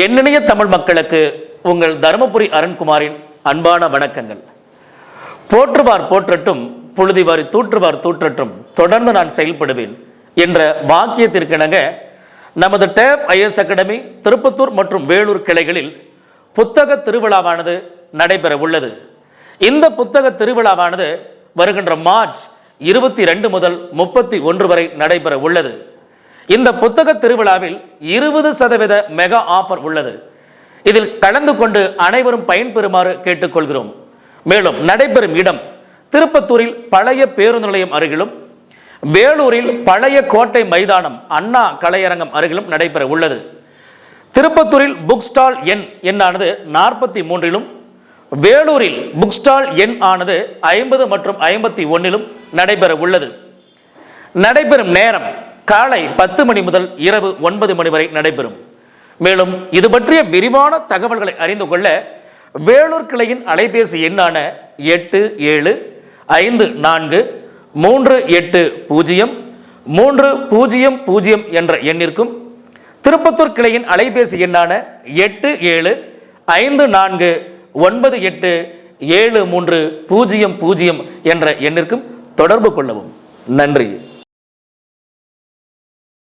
எண்ணிணைய தமிழ் மக்களுக்கு உங்கள் தருமபுரி அருண்குமாரின் அன்பான வணக்கங்கள். போற்றுவார் போற்றட்டும் புழுதிவாரி தூற்றுவார் தூற்றட்டும் தொடர்ந்து நான் செயல்படுவேன் என்ற வாக்கியத்திற்கிணங்க நமது டேப் ஐஎஸ் அகாடமி திருப்பத்தூர் மற்றும் வேலூர் கிளைகளில் புத்தக திருவிழாவானது நடைபெற உள்ளது. இந்த புத்தக திருவிழாவானது வருகின்ற மார்ச் இருபத்தி ரெண்டு முதல் முப்பத்தி ஒன்று வரை நடைபெற உள்ளது. இந்த புத்தக திருவிழாவில் இருபது சதவீத மெகா ஆஃபர் உள்ளது. இதில் கலந்து கொண்டு அனைவரும் பயன்பெறுமாறு கேட்டுக்கொள்கிறோம். மேலும் நடைபெறும் இடம் திருப்பத்தூரில் பழைய பேருந்து நிலையம் அருகிலும் வேலூரில் பழைய கோட்டை மைதானம் அண்ணா கலையரங்கம் அருகிலும் நடைபெற உள்ளது. திருப்பத்தூரில் புக் ஸ்டால் எண் எண்ணானது நாற்பத்தி மூன்றிலும் வேலூரில் புக் ஸ்டால் எண் ஆனது ஐம்பது மற்றும் ஐம்பத்தி ஒன்றிலும் நடைபெற உள்ளது. நடைபெறும் நேரம் காலை பத்து மணி முதல் இரவு ஒன்பது மணி வரை நடைபெறும். மேலும் இது பற்றிய விரிவான தகவல்களை அறிந்து கொள்ள வேலூர் கிளையின் அலைபேசி எண்ணான எட்டு ஏழு ஐந்து நான்கு மூன்று எட்டு பூஜ்ஜியம் மூன்று பூஜ்ஜியம் பூஜ்ஜியம் என்ற எண்ணிற்கும் திருப்பத்தூர் கிளையின் அலைபேசி எண்ணான எட்டு ஏழு ஐந்து நான்கு ஒன்பது எட்டு ஏழு மூன்று பூஜ்ஜியம் பூஜ்ஜியம் என்ற எண்ணிற்கும் தொடர்பு கொள்ளவும். நன்றி.